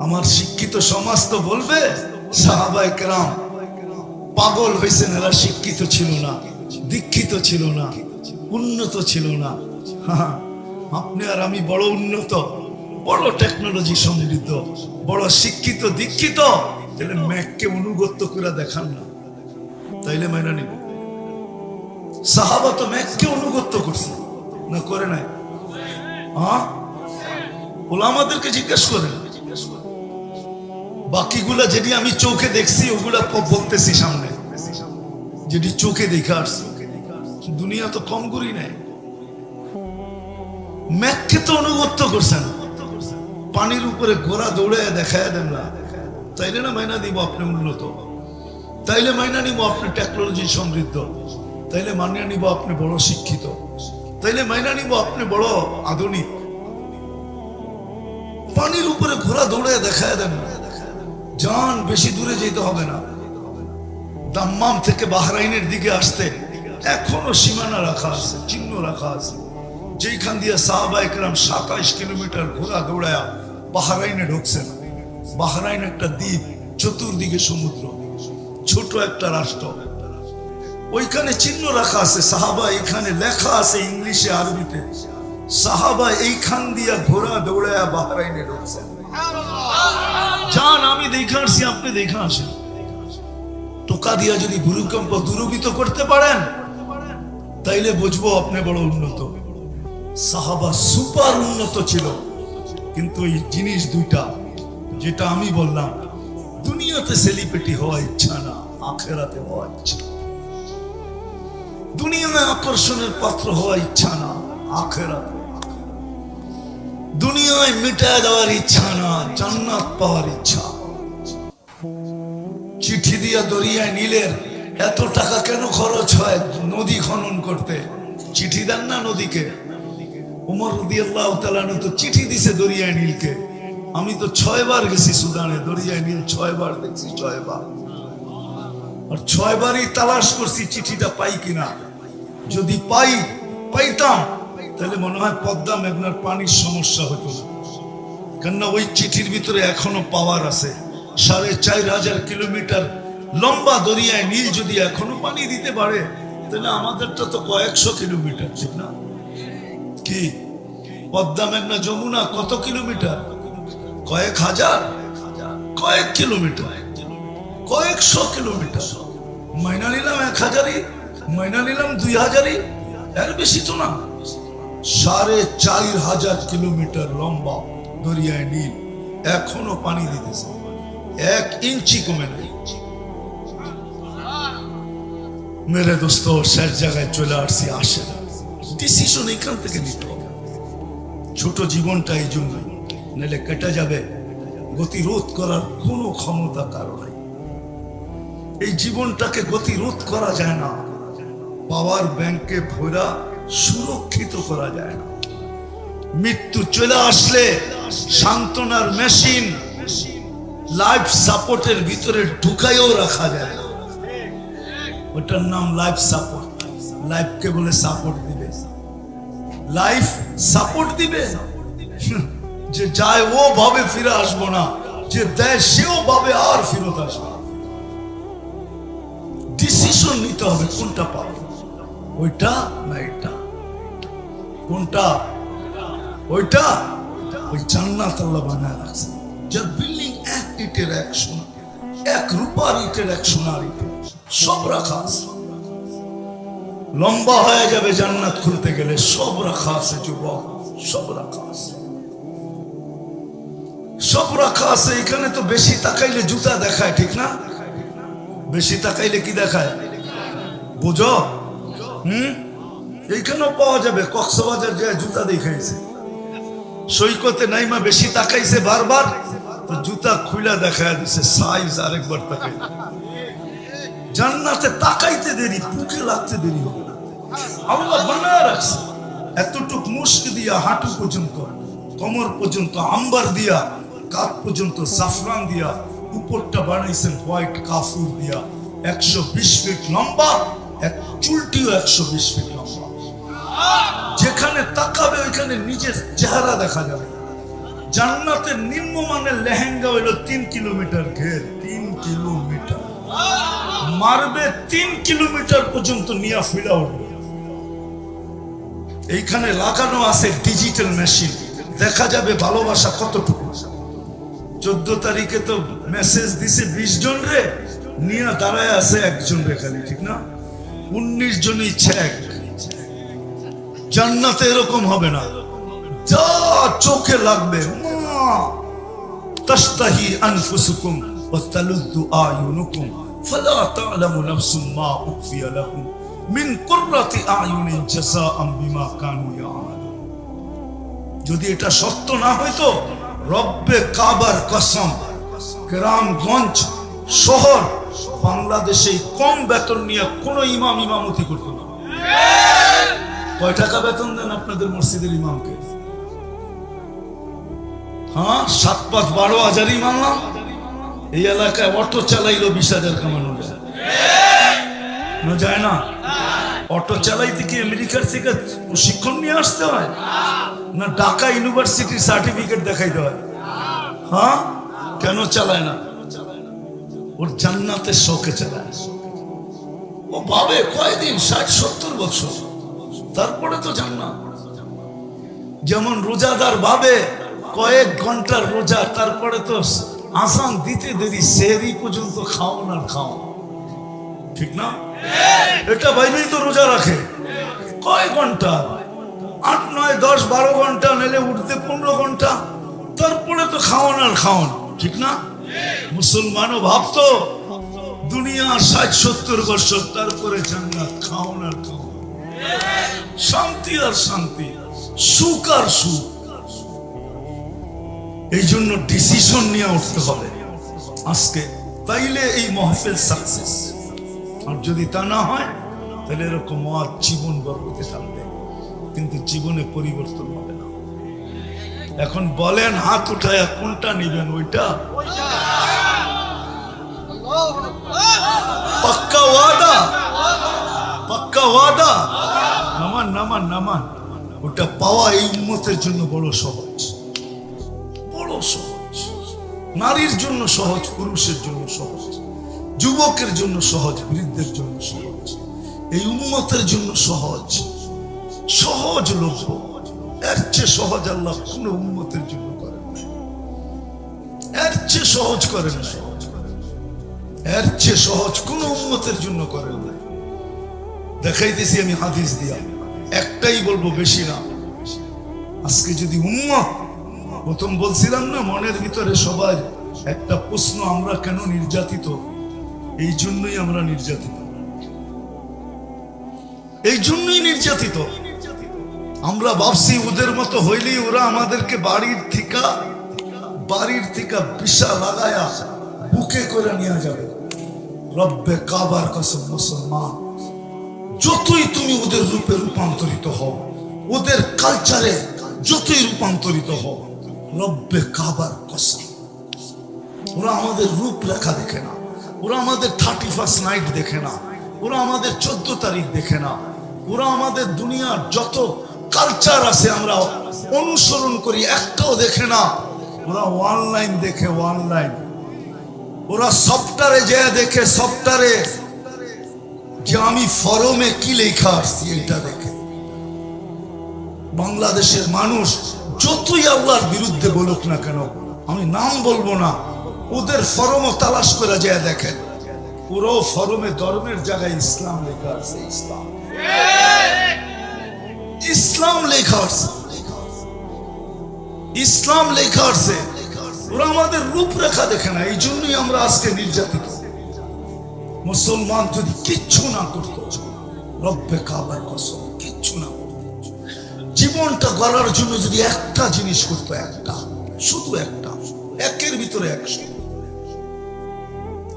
আমার শিক্ষিত সমাজ তো বলবে কেরাম পাগল হয়েছেন এরা শিক্ষিত ছিল না দীক্ষিত ছিল না উন্নত ছিল না। হ্যাঁ, আপনি আর আমি বড় উন্নত বড় টেকনোলজি সমৃদ্ধ বড় শিক্ষিত দীক্ষিত তাহলে ম্যাককে অনুগত্য করে দেখান না। তাইলে মাইনা নিব। সাহাবা তো ম্যাককে অনুগত্য করছে না করে নাই? হ্যাঁ? ওলা আমাদেরকে জিজ্ঞেস করেন, বাকিগুলা যেটি আমি চোখে দেখছি, ওগুলা বলতেছি সামনে। যেটি চোখে দেখে আসছি। দুনিয়া তো কম করি নাই। ম্যাককে তো অনুগত্য করছেন। পানির উপরে ঘোড়া দৌড়ে দেখায় দেন না। তাইলে না মাইনা দিব আপনি উন্নত। তাইলে মাইনা নিব আপনি টেকনোলজি সমৃদ্ধ। তাইলে মানিয়ে নিব আপনি বড় শিক্ষিত। তাইলে মাইনা নিব আপনি বড় আধুনিক। পানির উপরে ঘোড়া দৌড়ে দেখায় দেন যান বেশি দূরে যেতে হবে না। দাম্মাম থেকে বাহরাইনের দিকে আসতে এখনও সীমানা রাখা আছে, চিহ্ন রাখা আছে। যেইখান দিয়ে সাহাবা সাতাইশ কিলোমিটার ঘোড়া দৌড়ায়া বাহরাইনে ঢুকছেন। বাহরাইন একটা দ্বীপ, চতুর্দিকে সমুদ্র, ছোট একটা রাষ্ট্র। ওইখানে চিহ্ন রাখা আছে, সাহাবা এখানে লেখা আছে ইংলিশে, আরবিতে। সাহাবা এইখান দিয়া ঘোড়া দৌড়ায়া বাহরাইনে ঢুকছেন। যান, আমি দেখে আসছি, আপনি দেখে আসেন। টোকা দিয়া যদি ভূমিকম্প করতে পারেন, তাইলে বুঝব আপনি বড় উন্নত। সাহাবা সুপার উন্নত ছিল। কিন্তু এই জিনিস দুইটা, যেটা আমি বললাম, দুনিয়াতে সেলিব্রিটি হওয়া ইচ্ছা না, আখেরাতে হওয়া ইচ্ছা। দুনিয়ায় আকর্ষণের পাত্র হওয়া ইচ্ছা না, আখেরাতে। দুনিয়ায় মিটায় দেওয়ার ইচ্ছা না, জান্নাত পাওয়ার ইচ্ছা। চিঠি দিয়া দরিয়ায় নিলেন এত টাকা কেন খরচ হয় নদী খনন করতে? চিঠি দেন না নদীকে? উমর রদিয়াল্লাহ তালানু তো চিঠি দিছে দরিয়ায় নীলকে। আমি তো ছয়বার গেছি সুদানে, দরিয়ায় নীল ছয়বার দেখছি, ছয়বার। আর ছয়বারই তালাশ করছি চিঠিটা পাই কিনা। যদি পাই, পাইতাম। তাহলে মনে হয় পদ্মা মেঘনার পানির সমস্যা হতো কেননা ওই চিঠির ভিতরে এখনও পাওয়ার আছে। সাড়ে চার হাজার কিলোমিটার লম্বা দরিয়ায় নীল যদি এখনও পানি দিতে পারে, তাহলে আমাদেরটা তো কয়েকশো কিলোমিটার, ঠিক না? কি? পদ্মা মেঘনা যমুনা কত কিলোমিটার? কয়েক হাজার? কয়েক কিলোমিটার। কয়েকশো কিলোমিটার। মাইনা নিলাম এক হাজারই মাইনা নিলাম দুই হাজারই। এর বেশি তো না। সাড়ে চার হাজার কিলোমিটার লম্বা দরিয়ায় নীল। এখনও পানি দিতেছে। এক ইঞ্চি কমে নাই। মেরে দোস্ত, শেষ জায়গায় চলে আসছি, আসে ডিসিশন এখান থেকে নিতে হবে। ছোট জীবনটা এই জন্যই। নাহলে কেটে যাবে। গতিরোধ করার কোনো ক্ষমতা কারও নাই। এই জীবনটাকে গতিরোধ করা যায় না। পাওয়ার ব্যাংকে ভরা সুরক্ষিত করা যায় না। মৃত্যু চলে আসলে সান্ত্বনার মেশিন লাইফ সাপোর্টের ভিতরে ঢুকাইও রাখা যায় না। ওটার নাম লাইফ সাপোর্ট। লাইফকে বলে সাপোর্ট দিবে। লাইফ সাপোর্ট দিবে? যে যায় ও ভাবে ফিরে আসব না, যে দেয় সেও ভাবে আর ফিরত আসবে ডিসিশন নিতে হবে কোনটা পাবো, ওইটা না এটা। কোনটা? ওইটা? ওই জান্নাত আল্লাহ বানায় রাখছে। যার বিল্ডিং এক ইটের এক সোনা এক রূপার ইটের এক সোনার ইটের সব রাখা আছে। লম্বা হয়ে যাবে জান্নাত খুলতে গেলে সব রাখা আছে, যুবক। সব রাখা আছে। সব রাখা আছে। এখানে তো বেশি তাকাইলে জুতা দেখায়, ঠিক না? বেশি তাকাইলে কি দেখায়? বুঝো? হুম? এইখানেও পাওয়া যাবে, কক্সবাজার যে জুতা দেখাইছে। সৈকতে নাইমা বেশি তাকাইছে বারবার, তো জুতা খুইলা দেখায় দিছে সাইজ আরেকবার তাকাই জান্নাতে তাকাইতে দেরি, বুকে লাগতে দেরি হবে আল্লাহ বানায় রাখছে। এতটুক মুস্ক দিয়া হাঁটু পর্যন্ত, কমর পর্যন্ত, আম্বার দিয়া কাপ পর্যন্ত সাফরান দিয়া, উপরটা বানাইছেন হোয়াইট কাফুর দিয়া। একশো বিশ ফিট লম্বা, এক চুলটিও একশো বিশ ফিট লম্বা। যেখানে তাকাবে, ওইখানে নিজের চেহারা দেখা যাবে। জান্নাতের নিম্নমান মুসলমানের লেহেঙ্গা হইল তিন কিলোমিটার ঘের, তিন কিলোমিটার। মারবে তিন কিলোমিটার পর্যন্ত নিয়ে ফিরা উঠবে। এইখানে লাগানো আছে ডিজিটাল মেশিন। দেখা যাবে ভালোবাসা কতটুকু। চোদ্দ তারিখে তো মেসেজ দিছে বিশ জন রে। নিয়ে দাঁড়ায় আছে একজন রে খালি, ঠিক না? উনিশ জনই ছেক জান্নাতে এরকম হবে না। যা চোখে লাগবে যদি এটা সত্য না হইতো, রব্বে কাবার কসম গ্রামগঞ্জ শহর বাংলাদেশে কম বেতন নিয়ে কোনো ইমাম ইমামতি করতো না। কয় টাকা বেতন দেন আপনাদের মসজিদের ইমামকে? হ্যাঁ সাত পাঁচ বারো হাজারই মানলাম। এই এলাকায় অটো চালাইলো বিশ হাজার কামানো যায় না যায় না? অটো চালাইতে কি আমেরিকার থেকে প্রশিক্ষণ নিয়ে আসতে হয়? না ঢাকা ইউনিভার্সিটির সার্টিফিকেট দেখাইতে হয়? হ্যাঁ? কেন চালায় না? ওর জান্নাতের শখে চালায়। ও ভাবে কয়দিন? ষাট, সত্তর বছর। তারপরে তো জান্নাত। যেমন রোজাদার ভাবে কয়েক ঘণ্টার রোজা, তারপরে তো আসান দিতে দেরি, সেহরি পর্যন্ত খাও না খাও ঠিক না? এটা ভাইবেই তো রোজা রাখে। কয় ঘণ্টা? আট, নয়, দশ, বারো ঘণ্টা নেলে উঠতে পনেরো ঘণ্টা। তারপরে তো খাওয়ান আর খাওয়ান ঠিক না? মুসলমানও ভাবতো, দুনিয়া ষাট, সত্তর বছর, তারপরে জান্নাত খাওয়ান আর খাওয়ান শান্তি আর শান্তি, সুখ আর সুখ। এই জন্য ডিসিশন নিয়ে উঠতে হবে। আজকে তাইলে এই মহফিল সাকসেস আর যদি তা না হয় তাহলে এরকম মত জীবন বরবতে থাকবে। কিন্তু জীবনে পরিবর্তন হবে না। এখন বলেন, হাত উঠায় কোনটা নিবেন? ওইটা? পাক্কা ওয়াদা? পাক্কা ওয়াদা? নামান নামান নামান। ওটা পাওয়া এই উন্মতের জন্য বড় সহজ। বড় সহজ। নারীর জন্য সহজ, পুরুষের জন্য সহজ। যুবকের জন্য সহজ, বৃদ্ধের জন্য সহজ। এই উন্মতের জন্য সহজ। সহজ লভ্য এর চেয়ে সহজ আল্লাহ কোন উন্মতের জন্য করেন এর চেয়ে সহজ করেন না এর চেয়ে সহজ কোন উন্মতের জন্য করেন না দেখাইতেছি আমি হাদিস দিয়া। একটাই বলব বেশি না। আজকে যদি উম্মত প্রথম বলছিলাম না, মনের ভিতরে সবাই একটা প্রশ্ন, আমরা কেন নির্যাতিত? এই জন্যই আমরা নির্যাতিত। এই জন্যই নির্যাতিত। আমরা ভাবছি, ওদের মতো হইলেই ওরা আমাদেরকে বাড়ির থিকা বাড়ির থিকা বিশা লাগায়া বুকে করে নিয়ে যাবে। রব্বে কাবার কসম মুসলমান। যতই তুমি ওদের রূপে রূপান্তরিত হও, ওদের কালচারে যতই রূপান্তরিত হও, রব্বে কাবার কসম। ওরা আমাদের রূপরেখা দেখে না, ওরা আমাদের থার্টি ফার্স্ট নাইট দেখে না, ওরা আমাদের চোদ্দ তারিখ দেখে না, ওরা আমাদের দুনিয়ার যত কালচার আছে আমরা অনুসরণ করি, একটাও দেখে না, ওরা অনলাইন দেখে অনলাইন ওরা সফটওয়্যারে যে দেখে সফটওয়্যারে যে আমি ফরমে কি লেখা আসছি এটা দেখে বাংলাদেশের মানুষ যতই আল্লাহর বিরুদ্ধে বলুক না কেন, আমি নাম বলব না, ওদের ফরমও তালাশ করে যায় দেখেন। পুরো ফরমে ধর্মের জায়গায় ইসলাম লেখা আছে, ইসলাম। ইসলাম লেখা আছে। ইসলাম লেখা আছে। ওরা আমাদের রূপরেখা দেখে না, এই জন্যই আমরা আজকে নির্যাতিত। মুসলমান যদি কিচ্ছু না করতো রব্বে কাবার কসম, কিচ্ছু না জীবনটা গড়ার জন্য যদি একটা জিনিস করতো, একটা, শুধু একটা, একের ভিতরে একশো।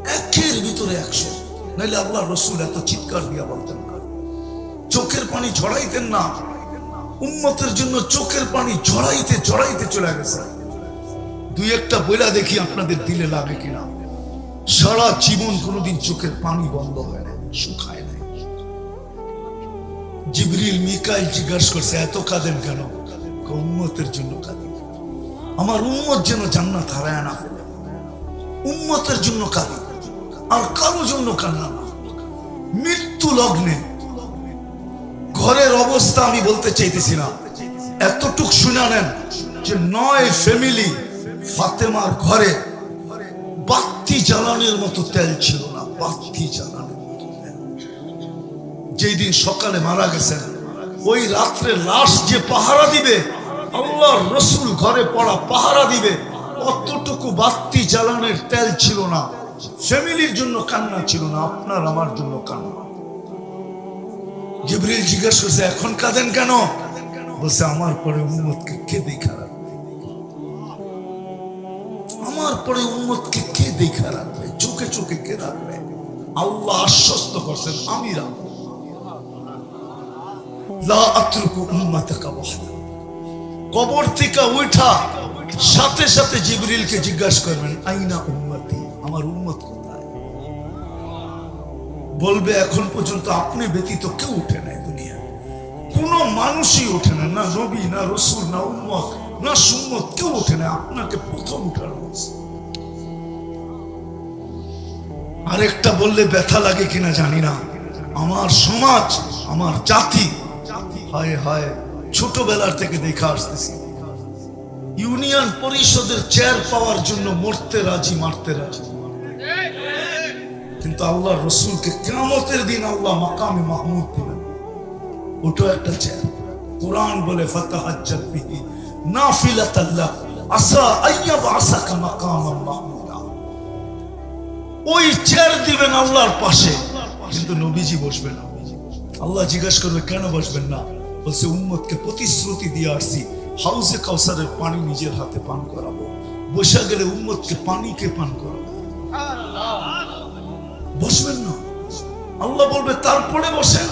একের ভিতরে একশো। নাইলে আল্লাহ রসুল এত চিৎকার দিয়া বলতেন না। চোখের পানি ঝড়াইতেন না। উন্মতের জন্য চোখের পানি ঝড়াইতে ঝড়াইতে চলে গেছে। দুই একটা বইলা দেখি আপনাদের দিলে লাগে কিনা। সারা জীবন কোনোদিন চোখের পানি বন্ধ হয় না শুকায় নাই। জিবরিল, মিকাইল জিজ্ঞাসা করছে, এত কাঁদেন কেন? উন্মতের জন্য কাঁদি আমার উম্মত যেন জান্নাত হারায় না ফেলে। উম্মতের জন্য কাঁদি। আর কারও জন্য কান্না না। মৃত্যু লগ্নে ঘরের অবস্থা আমি বলতে চাইতেছি না। এতটুক শুনে নেন যে নয় ফ্যামিলি ফাতেমার ঘরে বাত্তি জ্বালানোর মতো তেল ছিল না বাত্তি জ্বালানোর মতো তেল। সকালে মারা গেছেন, ওই রাত্রে লাশ যে পাহারা দিবে আল্লাহ রসুল ঘরে পড়া পাহারা দিবে, অতটুকু বাতি জ্বালানোর তেল ছিল না। ফ্যামিলির জন্য কান্না ছিল না, আপনার আমার জন্য কান্না। জিবরিল জিজ্ঞেস করছে, এখন কাঁদেন কেন? বলছে, আমার পরে উম্মতকে কে দেখা আমার পরে উম্মতকে কে দেখা রাখবে? চোখে চোখে কে রাখবে? আল্লাহ আশ্বস্ত করছেন, আমি রাখব। কবর থেকে উঠা, সাথে সাথে জিবরিলকে জিজ্ঞাসা করবেন, আইনা উম্মতি? আমার উম্মত কোথায়? বলবে, এখন পর্যন্ত আপনি ব্যতীত কেউ উঠে নাই দুনিয়া কোন মানুষই ওঠে না না নবী, না রসুল, না উম্মত। না সুম্মত কেউ ওঠে না, আপনাকে প্রথম উঠানো হয়েছে আরেকটা বললে ব্যথা লাগে কিনা জানি না। আমার সমাজ, আমার জাতি, হায় হায়, ছোটবেলার থেকে দেখা আসতেছি। ইউনিয়ন পরিষদের চেয়ার পাওয়ার জন্য মরতে রাজি, মারতে রাজি। কিন্তু আল্লাহ রসুলকে কেমতের দিন আল্লাহ মাকামে মাহমুদ দিবেন। ওটা একটা চেয়ার। কোরআন বলে, ফাতাহাজ্জাত বিহি। ওই চেয়ার দিবেন আল্লাহর পাশে, কিন্তু নবীজি না। আল্লাহ করবে, কেন বসবেন না? বলছে, উম্মতকে প্রতিশ্রুতি দিয়ে আসছি কাউসারের পানি নিজের হাতে পান করাবো। বসে গেলে উম্মতকে পানিকে পান করাবো? বসবেন না। আল্লাহ বলবে, তারপরে বসেন।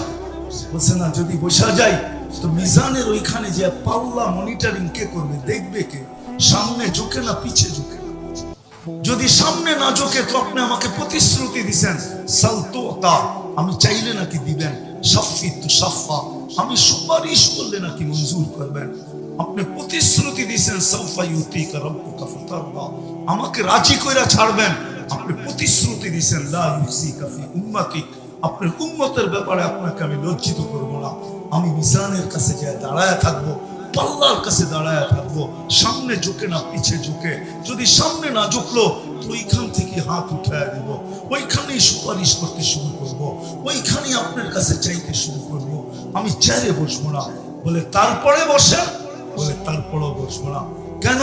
বলছে, না, যদি বসা যায় তো মিজানের ওইখানে যে পাল্লা মনিটরিং কে করবে, দেখবে কে? সামনে ঝুঁকে না, পিছে ঝুঁকে যদি সামনে না তো আপনি আমাকে প্রতিশ্রুতি দিছেন সালতোতা আমি চাইলে নাকি দিবেন, সাফি তু সাফা। আমি সুপারিশ করলে নাকি মঞ্জুর করবেন। আপনি প্রতিশ্রুতি রাব্বুকা ফাতারদা আমাকে রাজি কইরা ছাড়বেন, আপনি প্রতিশ্রুতি দিছেন, লা ইউসিকা ফি উম্মতি আপনার উম্মতের ব্যাপারে আপনাকে আমি লজ্জিত করব না। আমি মিজানের কাছে যায় দাঁড়ায় থাকব, পাল্লার কাছে দাঁড়ায় থাকব, সামনে ঝুঁকে না, পিছে ঝুঁকে। যদি সামনে না ঝুঁকলো ওইখান থেকে হাত উঠায় দেব। ওইখানেই সুপারিশ করতে শুরু করব। ওইখানেই আপনার কাছে চাইতে শুরু করব। আমি চেয়ারে বসবো না। বলে, তারপরে বসে বলে, তারপরেও বসবো না। কেন?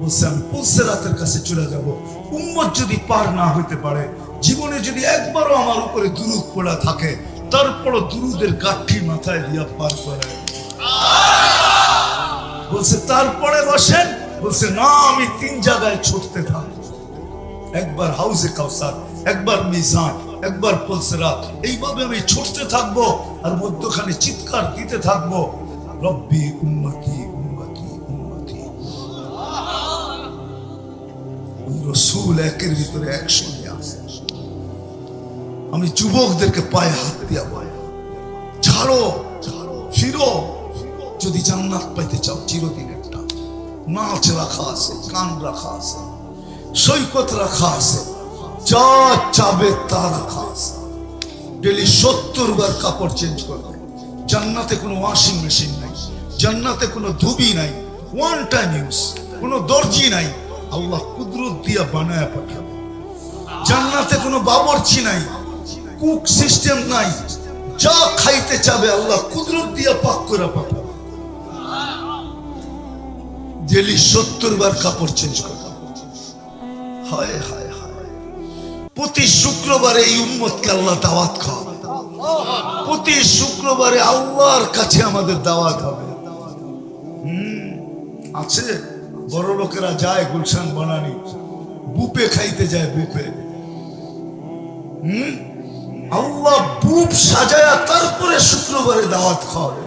বলছে, আমি পুলসেরাতের কাছে চলে যাব। উম্মত যদি পার না হইতে পারে জীবনে যদি একবারও আমার উপরে দুরুদ পড়া থাকে, তারপরও দুরুদের কাঠি মাথায় দিয়া পার করে বলছে, তারপরে বসেন। বলছে, না, আমি তিন জায়গায় ছুটতে থাকব একবার হাউসে কাউসার, একবার মিজান, একবার পলসেরাত এইভাবে আমি ছুটতে থাকব আর মধ্যখানে চিৎকার দিতে থাকব। রব্বি উন্নতি উন্নতি উন্নতি রসুল একের ভিতরে একশো আমি যুবকদেরকে পায়ে হাত দিয়া বলে, ছাড়ো, ফিরো। যদি জান্নাত পাইতে চাও চিরদিন একটা নাচ রাখা আছে গান রাখা আছে, সৈকত রাখা আছে, যা চাবে তা রাখা আছে। ডেলি সত্তর বার কাপড় চেঞ্জ করবে জান্নাতে কোনো ওয়াশিং মেশিন নাই, জান্নাতে কোনো ধুবি নাই ওয়ান টাইম ইউজ কোনো দর্জি নাই। আল্লাহ কুদরত দিয়া বানায় পাঠাবে। জান্নাতে কোনো বাবরচি নাই কুক সিস্টেম নাই। যা খাইতে চাবে আল্লাহ কুদরত দিয়া পাক করে পাঠাবে ডেলি সত্তর বার কাপড় চেঞ্জ করে। হায় হায় হায়। প্রতি শুক্রবারে এই উম্মতকে আল্লাহ দাওয়াত খাওয়াবে। প্রতি শুক্রবারে আল্লাহর কাছে আমাদের দাওয়াত হবে। আছে। বড় লোকেরা যায় গুলশান, বানানি। বুপে খাইতে যায় বুপে হুম আল্লাহ বুপ সাজায়া তারপরে শুক্রবারে দাওয়াত খাওয়াবে।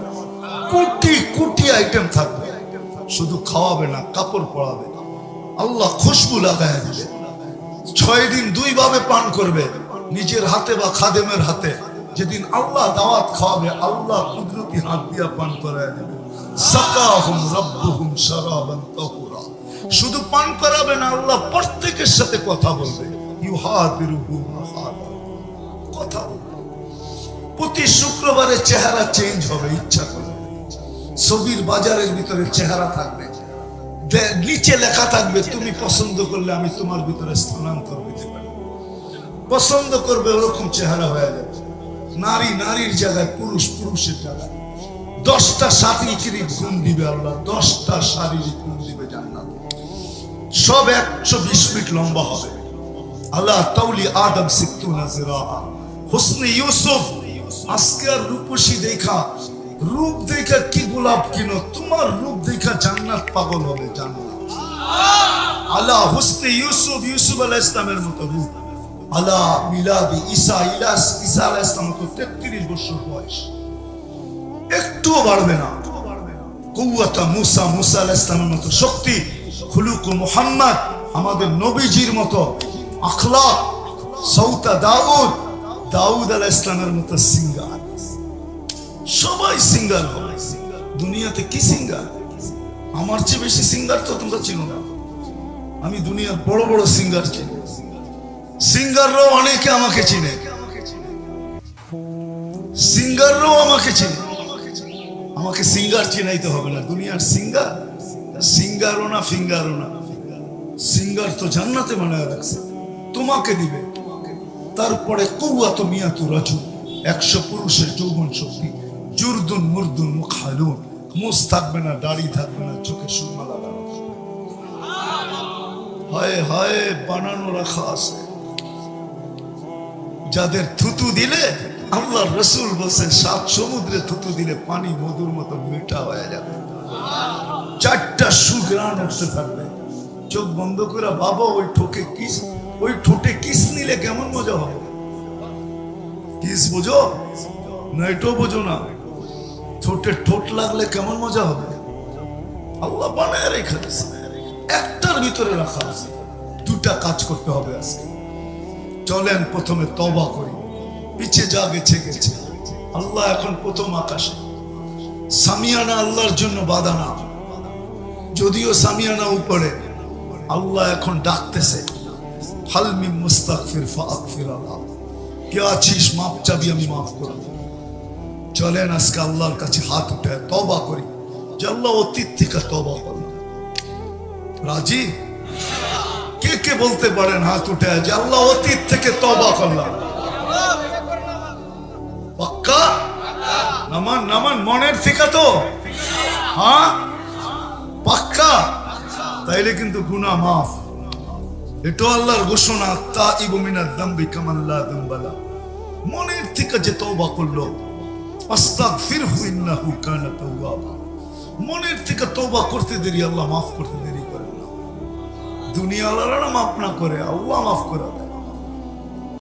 কোটি কোটি আইটেম থাকবে। শুধু খাওয়াবে না, কাপড় পরাবে। আল্লাহ খুশবু লাগায় দিবে। ছয় দিন দুই ভাবে পান করবে, নিজের হাতে বা খাদেমের হাতে। যেদিন আল্লাহ দাওয়াত খাওয়াবে, আল্লাহ কুদরতি হাত দিয়া পান করায় দেবে। সাকাহুম রব্বুহুম শারাবান তাহুরা শুধু পান করাবে না, আল্লাহ প্রত্যেকের সাথে কথা বলবে। ইউহাদিরুহু মাহাদা। কথা প্রতি শুক্রবারে চেহারা চেঞ্জ হবে, ইচ্ছা করে ছবির বাজারের ভিতরে চেহারা থাকবে। নিচে লেখা থাকবে, তুমি পছন্দ করলে আমি তোমার ভিতরে স্থানান্তর হইতে পারি। পছন্দ করবে, ওরকম চেহারা হয়ে যাবে। নারী, নারীর জায়গায়, পুরুষ, পুরুষের জায়গায়। দশটা শারীরিক গুণ দিবে আল্লাহ, দশটা শারীরিক গুণ দিবে জান্নাত। সব একশো বিশ ফিট লম্বা হবে। আল্লাহ তাউলি আদম সিক্তু নাজিরা হুসনে ইউসুফ, আজকে আর রূপসী দেখা। রূপ দেখা কি গোলাপ কিনো? তোমার রূপ দেখা জান্নাত পাগল হবে জান্নাত আল্লাহ হুসনে ইউসুফ ইউসুফ আলাহ ইসলামের মতো রূপ। আল্লাহ মিলাদি ঈসা, ইলাস, ঈসা আলাহ ইসলাম মতো তেত্রিশ বছর বয়স। একটুও বাড়বে না। কৌয়াতা মুসা মুসা আলাহ ইসলামের মতো শক্তি। খুলুক মুহাম্মদ, আমাদের নবীজির মতো। আখলাক সৌতা দাউদ দাউদ আলাহ ইসলামের মতো সিঙ্গার সবাই সিঙ্গার দুনিয়াতে কি সিঙ্গার আমার চেয়ে বেশি সিঙ্গার তো তোমরা চিনো না। আমি দুনিয়ার বড় বড় সিঙ্গার চিনি। সিঙ্গাররাও অনেকে আমাকে চিনে। সিঙ্গাররাও আমাকে চিনে। আমাকে সিঙ্গার চিনাইতে হবে না। দুনিয়ার সিঙ্গার সিঙ্গারও না ফিঙ্গারও না। সিঙ্গার তো জান্নাতে বানায় রাখছে। তোমাকে দিবে। তারপরে কৌয়া তো মিয়া তো রাজু একশো পুরুষের যৌবন শক্তি, জুরদুন মুরদুন মুখালুন, মুস থাকবে না, দাড়ি থাকবে না, চোখে সুরমা লাগানো হায় হায়, বানানো রাখা আছে। যাদের থুতু দিলে আল্লাহ রসুল বসে সাত সমুদ্রে থুতু দিলে পানি মধুর মতো মিঠা হয়ে যাবে। চারটা সুগ্রাণ উঠতে থাকবে। চোখ বন্ধ করে, বাবা, ওই ঠোকে কিস ওই ঠোঁটে কিস নিলে কেমন মজা হবে? কিস বোঝো? না, এটাও বোঝো না। ঠোঁটে ঠোঁট লাগলে কেমন মজা হবে? আল্লাহ বানায় রেখে দিছে একটার ভিতরে রাখা আছে। দুটা কাজ করতে হবে আজকে। চলেন, প্রথমে তবা করি। পিছে যা গেছে গেছে। আল্লাহ এখন প্রথম আকাশে। সামিয়ানা আল্লাহর জন্য বাধা না। যদিও সামিয়ানা উপরে, আল্লাহ এখন ডাকতেছে। হালমি মুস্তাকফির ফাকফির আল্লাহ কে আছিস? মাপ চাবি, আমি মাফ করব চলেন আজকে আল্লাহর কাছে হাত উঠে তবা করি। যে আল্লাহ অতীত থেকে তবা করলাম রাজি? কে কে বলতে পারেন হাত উঠে যে আল্লাহ অতীত থেকে তবা করলাম? পাক্কা? নামান নামান, মনের থেকে তো? হ্যাঁ? পাক্কা? তাইলে কিন্তু গুনাহ মাফ। এটাও আল্লাহর ঘোষণা তা ইবমিনা দাম্বি কামাল্লা দাম্বালা। মনের থেকে যে তওবা করল, আস্তাগফিরহু ইন্নাহু কানা তাওয়াবা। মনের থেকে তওবা করতে দেরি, আল্লাহ মাফ করতে দেরি করেন না। দুনিয়া আল্লাহরা মাফ না করে, আল্লাহ মাফ করে।